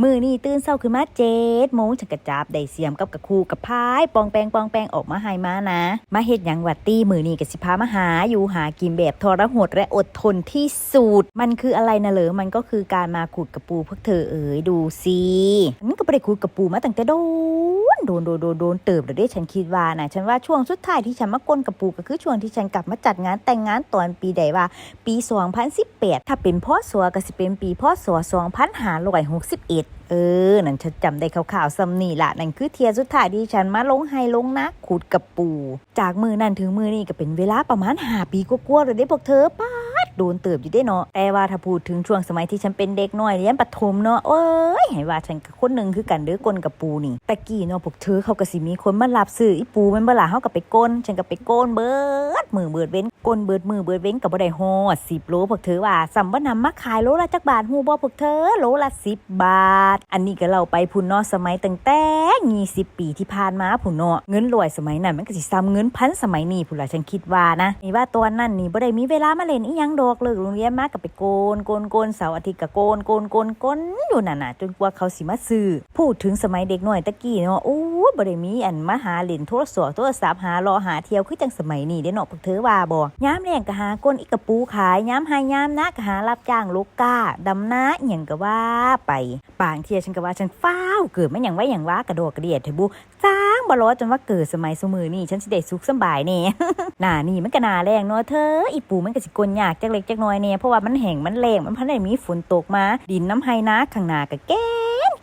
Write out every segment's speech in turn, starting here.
มือนี่ตื่นเศร้าขึ้นมาเจ็ดโมงฉันกระจับได้เสียมกับกระคูกับพายปองแปงปองแปงออกมาให้มานะ มาเฮ็ดหยังวัดตี้มือนี่กับสิพามาหาอยู่หากินแบบทรหดและอดทนที่สุด มันคืออะไรนะเหรอมันก็คือการมาขุดกระปูพวกเธอเอ๋ยดูสิมันก็ไม่ได้ขุดกระปูมาตั้งแต่โดนโดนโดนโดนโดนเติบเลยด้ฉันคิดว่านะฉันว่าช่วงสุดท้ายที่ฉันมาก้นกระปูก็คือช่วงที่ฉันกลับมาจัดงานแต่งงานตอนปีใดว่า ปี 2018 ถ้าเป็นพ่อสัวก็สิเป็นปีพ่อสัว2561 เออ นั่นฉันจำได้ข่าวๆซ้ำนี่ละนั่นคือเทียสุดท้ายที่ฉันมาลงไฮลงนะขุดกับปู จากมือนั่นถึงมือนี่ก็เป็นเวลาประมาณหาปีกว่าๆเลยได้พวกเธอป้า โดนเติบอยู่ได้เนาะแต่ว่าถ้าพูดถึงช่วงสมัยที่ฉันเป็นเด็กน้อยเรียนประถมเนาะเอ้ยให้ว่าฉันกับคนหนึ่งคือกันเด้อกลกับปูนี่ตะกี้เนาะพวกเธอเขาก็สิมีคนมารับซื้ออีปูแมันเบลาเฮาก็ไปก้นฉันก็ไปก้นเบิดมือเบิดเว้นก้นเบิดมือเบิดเว้นก็บ่ได้ฮอด10โลพวกเธอว่าสัมบ่นำมาขายโลละจักบาทฮู้บ่พวกเธอโลละ10บาท อันนี้ก็เราไปพุ่นเนาะสมัยตั้งแต่20ปีที่ผ่านมาพุ่นเนาะเงินรวยสมัยนั้นมันก็สิซ้ำเงินพันสมัยนี้พุ่นล่ะฉันคิดว่านะนี่ว่าตอนนั้นนี่บ่ได้มีเวลามาเล่นอีหยังดอกเลิกโรงเรียนมาก็ไปโกนโกนโกนเสาร์อาทิตย์ก็โกนโกนโกนโกนอยู่นั่นน่ะจนกว่าเขาสิมาซื้อพูดถึงสมัยเด็กหน้อยตะกี้เนาะโอ้บ่ได้มีอันมาหาเล่นโทรศัพท์โทรศัพท์หารอหาเที่ยวคือจังสมัยนี้เด้เนาะพวกเธอว่าบ่ยามแรงก็หาก้นอีกกระปูขายยามหายามนะก็หารับจ้างลูกก้าดำนาอหยังก็ว่าไปบางเที่ยฉันก็ว่าฉันฟ้าวเกิดมาหยังไว้หยังว่ากระโดดกระเดียดเถอะบุจ้า งบ่รอจนว่าเกิดสมัยสมือนี่ฉันสิได้สุขสบายแน่ หน้านี่มันก็นาแรงเนาะเธอ อีปูมันก็สิกลยากจักเล็กจักน้อยเนี่ยเพราะว่ามันแห้งมันแรงมันพันได้มีฝนตกมา ดินน้ำไหนะข้างหน้าก็แก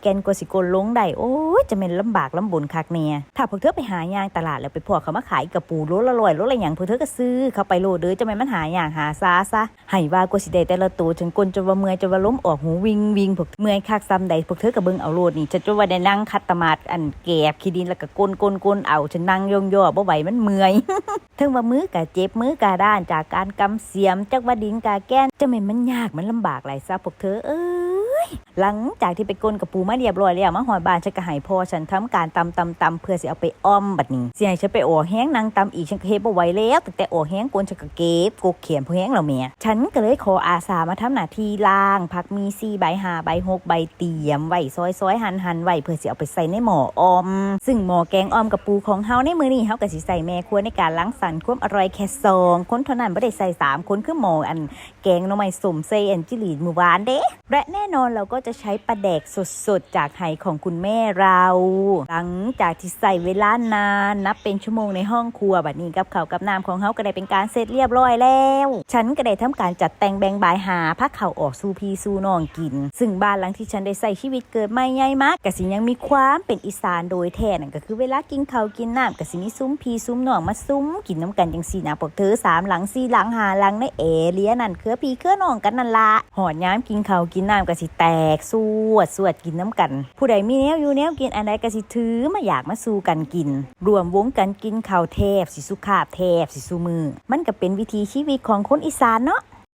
แกนกว่าสิกลลงได้โอ้ยจะเป็นลำบากลำบนคักเนี่ยถ้าพวกเธอไปหายางตลาดแล้วไปพอเขามาขายกระปูโลละร้อยโลละหยังพวกเธอก็ซื้อเข้าไปโลดเด้อจะไม่นมันหายางหาซาซะให้ว่ากว่าสิได้แต่ละตัวจนกลจนว่าเมื่อยจนว่าล้มออกหูวิงวิงพวกเมื่อยคักซ้ำใดพวกเธอก็เบิ่งเอาโลดนี่จะจนว่าได้นั่งคัดตมาดอันแกบขี้ดินแล้วก็กลกลกลเอาฉันนั่งยองย่อบ่ไหวมันเมื่อยถึงว่ามือกะเจ็บมือกะด้านจากการกำเสียมจากว่าดินกะแก้นจะไม่นมันยากมันลำบากหลยซะพวกเธอเอ้ย หลังจากที่ไปกลนกับปูมาเรียบร้อยแล้วมาหอยบานฉันก็ใหายพอฉันทำการตำตำตำเพื่อสิเอาไปอ้อมบัดนี้เสียฉันไปโอแห้งนางตำอีกฉันก็เฮ็ดบ่ไหวแล้วแต่แต่โอแห้งกลนฉันก็เก็บกกเขียนพวกแห้งเราเมียฉันก็เลยขออาสามาทำหน้าที่ล้างผักมีซีใบหาใบหกใบเตรียมไว้ซอยซอยหันหันไว้เพื่อสิเอาไปใส่ในหม้ออ้อม ซึ่งหม้อแกงอ้อมกับปูของเฮาในมือนี้เฮาก็สิใส่แม่ครัวในการล้างสรรค์ความอร่อยแค่สองคนเท่านั้นบ่ได้ใส่สามคนคือหม้ออันแกงหน่อไม้สมเซแอนจิลีดมือวานเด้และแน่นอนเราก็จะจะใช้ปลาแดกสดๆ จากไหของคุณแม่เรา หลังจากที่ใส่เวลานานนับเป็นชั่วโมงในห้องครัวแบัดนี้กับเขากับน้ำของเขาก็ได้เป็นการเสร็จเรียบร้อยแล้ว ฉันก็ได้ทำการจัดแต่งแบ่งบายหาพักเขาออกสู่พีสู่น้องกิน ซึ่งบ้านหลังที่ฉันได้ใส่ชีวิตเกิดไม่ใหญ่มากกะสิยังมีความเป็นอีสานโดยแท้นั่นก็คือเวลากินเขากินน้ำกะสิมีซุ้มพีซุ้มน้องมาซุ้มกินน้ำกันจังสี่นะพวกเธอสามหลังสี่หลังหาหลังในเอเลียนั่นเครือพีเครือน้องกันนั่นละหอดย้ำกินเขากินน้ำกะสิแตกสวดสวดกินน้ำกัน ผู้ใดมีแนวอยู่แนวกินอันใดกะสิถือมาอยากมาสู้กันกิน รวมวงกันกินข้าวแทบสิสุขาบแทบสิสุมือ มันก็เป็นวิธีชีวิตของคนอีสานเนาะ